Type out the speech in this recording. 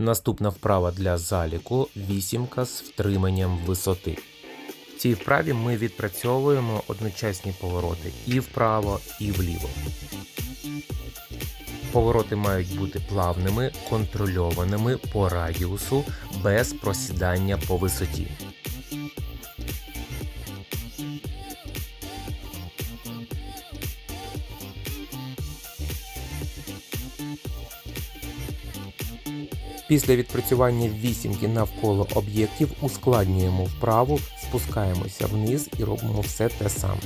Наступна вправа для заліку вісімка з втриманням висоти. В цій вправі ми відпрацьовуємо одночасні повороти і вправо, і вліво. Повороти мають бути плавними, контрольованими по радіусу, без просідання по висоті. Після відпрацювання вісімки навколо об'єктів ускладнюємо вправу, спускаємося вниз і робимо все те саме.